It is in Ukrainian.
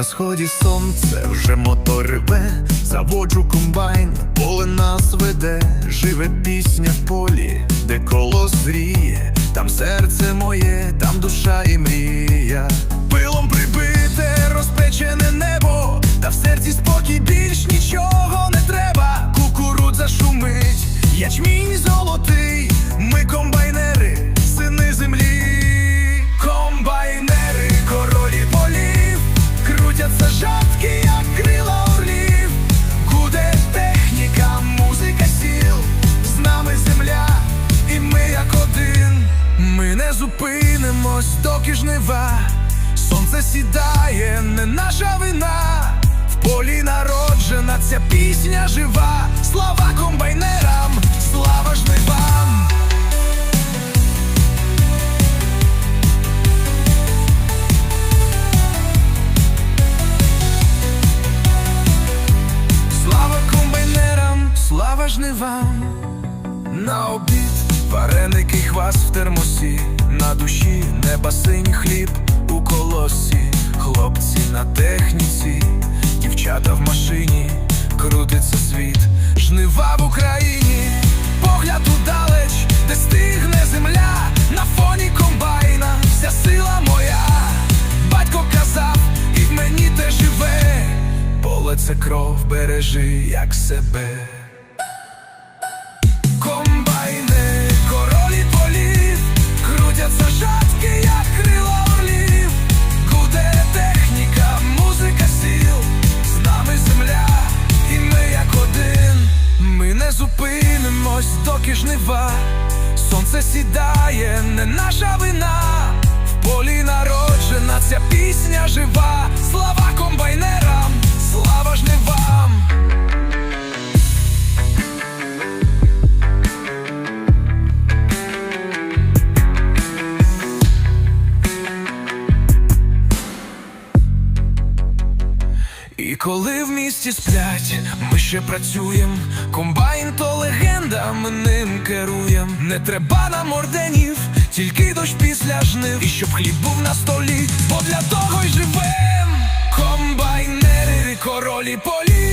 На сході сонце вже мотор реве, заводжу комбайн, поле нас веде, живе пісня в полі, де колос зріє, там серце моє, там душа і мрія. Пилом прибите, розпечене небо, та в серці спокій більш нічого не треба. Кукурудза шумить, ячмінь доки жнива. Сонце сідає, не наша вина. В полі народжена ця пісня жива. Слава комбайнерам, слава жнивам. Слава комбайнерам, слава жнивам. На обід вареники, хвас в термосі, на душі неба синій хліб у колосі, хлопці на техніці, дівчата в машині, крутиться світ, жнива в Україні, погляд удалеч, де стигне земля, на фоні комбайна, вся сила моя, батько казав, і в мені те живе, поле це кров бережи, як себе. Зупинимось, доки жнива, сонце сідає, не наша вина. В полі народжена коли в місті сплять, ми ще працюєм. Комбайн то легенда, ми ним керуєм. Не треба нам орденів, тільки дощ після жнив. І щоб хліб був на столі, бо для того й живем. Комбайнери, королі полів,